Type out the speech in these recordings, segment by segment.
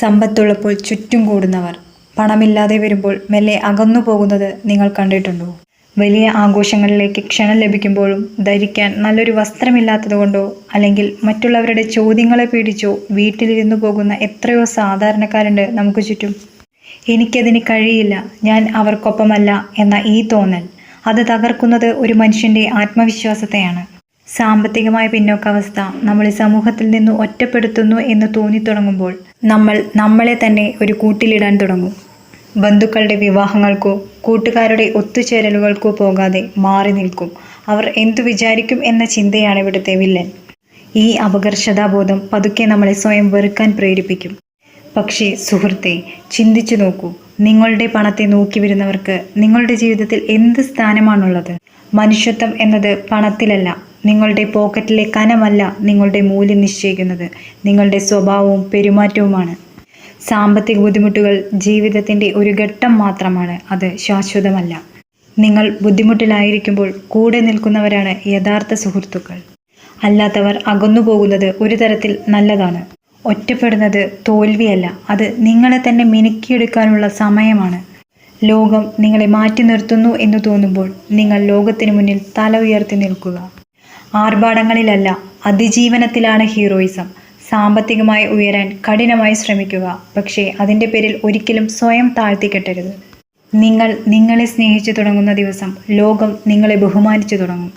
സമ്പത്തുള്ളപ്പോൾ ചുറ്റും കൂടുന്നവർ. പണമില്ലാതെ വരുമ്പോൾ മെല്ലെ അകന്നു പോകുന്നത് നിങ്ങൾ കണ്ടിട്ടുണ്ടോ? വലിയ ആഘോഷങ്ങളിലേക്ക് ക്ഷണം ലഭിക്കുമ്പോഴും ധരിക്കാൻ നല്ലൊരു വസ്ത്രമില്ലാത്തതുകൊണ്ടോ അല്ലെങ്കിൽ മറ്റുള്ളവരുടെ ചോദ്യങ്ങളെ പേടിച്ചോ വീട്ടിലിരുന്നു പോകുന്ന എത്രയോ സാധാരണക്കാരുണ്ട് നമുക്ക് ചുറ്റും. എനിക്കതിന് കഴിയില്ല ഞാൻ അവർക്കൊപ്പമല്ല എന്ന ഈ തോന്നൽ. അത് തകർക്കുന്നത് ഒരു മനുഷ്യന്റെ ആത്മവിശ്വാസത്തെയാണ്. സാമ്പത്തികമായ പിന്നോക്കാവസ്ഥ നമ്മളെ സമൂഹത്തിൽ നിന്ന് ഒറ്റപ്പെടുത്തുന്നു എന്ന് തോന്നിത്തുടങ്ങുമ്പോൾ നമ്മൾ നമ്മളെ തന്നെ ഒരു കൂട്ടിലിടാൻ തുടങ്ങും. ബന്ധുക്കളുടെ വിവാഹങ്ങൾക്കോ കൂട്ടുകാരുടെ ഒത്തുചേരലുകൾക്കോ പോകാതെ മാറി നിൽക്കും. അവർ എന്തു വിചാരിക്കും എന്ന ചിന്തയാണ് ഇവിടുത്തെ വില്ലൻ. ഈ അപകർഷതാബോധം പതുക്കെ നമ്മളെ സ്വയം വെറുക്കാൻ പ്രേരിപ്പിക്കും. പക്ഷേ സുഹൃത്തെ ചിന്തിച്ചു നോക്കൂ. നിങ്ങളുടെ പണത്തെ നോക്കി വരുന്നവർക്ക് നിങ്ങളുടെ ജീവിതത്തിൽ എന്ത് സ്ഥാനമാണുള്ളത്? മനുഷ്യത്വം എന്നത് പണത്തിലല്ല നിങ്ങളുടെ പോക്കറ്റിലെ കനമല്ല നിങ്ങളുടെ മൂല്യം നിശ്ചയിക്കുന്നത്. നിങ്ങളുടെ സ്വഭാവവും പെരുമാറ്റവുമാണ്. സാമ്പത്തിക ബുദ്ധിമുട്ടുകൾ ജീവിതത്തിന്റെ ഒരു ഘട്ടം മാത്രമാണ്. അത് ശാശ്വതമല്ല. നിങ്ങൾ ബുദ്ധിമുട്ടിലായിരിക്കുമ്പോൾ കൂടെ നിൽക്കുന്നവരാണ് യഥാർത്ഥ സുഹൃത്തുക്കൾ. അല്ലാത്തവർ അകന്നു പോകുന്നത് ഒരു തരത്തിൽ നല്ലതാണ്. ഒറ്റപ്പെടുന്നത് തോൽവിയല്ല. അത് നിങ്ങളെ തന്നെ മിനുക്കിയെടുക്കാനുള്ള സമയമാണ്. ലോകം നിങ്ങളെ മാറ്റി നിർത്തുന്നു എന്ന് തോന്നുമ്പോൾ നിങ്ങൾ ലോകത്തിന് മുന്നിൽ തല ഉയർത്തി നിൽക്കുക. ആർഭാടങ്ങളിലല്ല അതിജീവനത്തിലാണ് ഹീറോയിസം. സാമ്പത്തികമായി ഉയരാൻ കഠിനമായി ശ്രമിക്കുക പക്ഷേ അതിന്റെ പേരിൽ ഒരിക്കലും സ്വയം താഴ്ത്തിക്കെട്ടരുത്. നിങ്ങൾ നിങ്ങളെ സ്നേഹിച്ചു തുടങ്ങുന്ന ദിവസം ലോകം നിങ്ങളെ ബഹുമാനിച്ചു തുടങ്ങും.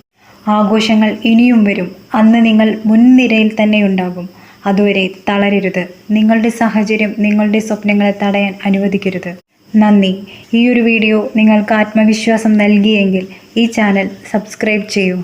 ആഘോഷങ്ങൾ ഇനിയും വരും. അന്ന് നിങ്ങൾ മുൻനിരയിൽ തന്നെ ഉണ്ടാകും അതുവരെ തളരരുത്. നിങ്ങളുടെ സാഹചര്യം നിങ്ങളുടെ സ്വപ്നങ്ങളെ തടയാൻ അനുവദിക്കരുത്. നന്ദി. ഈ ഒരു വീഡിയോ നിങ്ങൾക്ക് ആത്മവിശ്വാസം നൽകിയെങ്കിൽ ഈ ചാനൽ സബ്സ്ക്രൈബ് ചെയ്യൂ.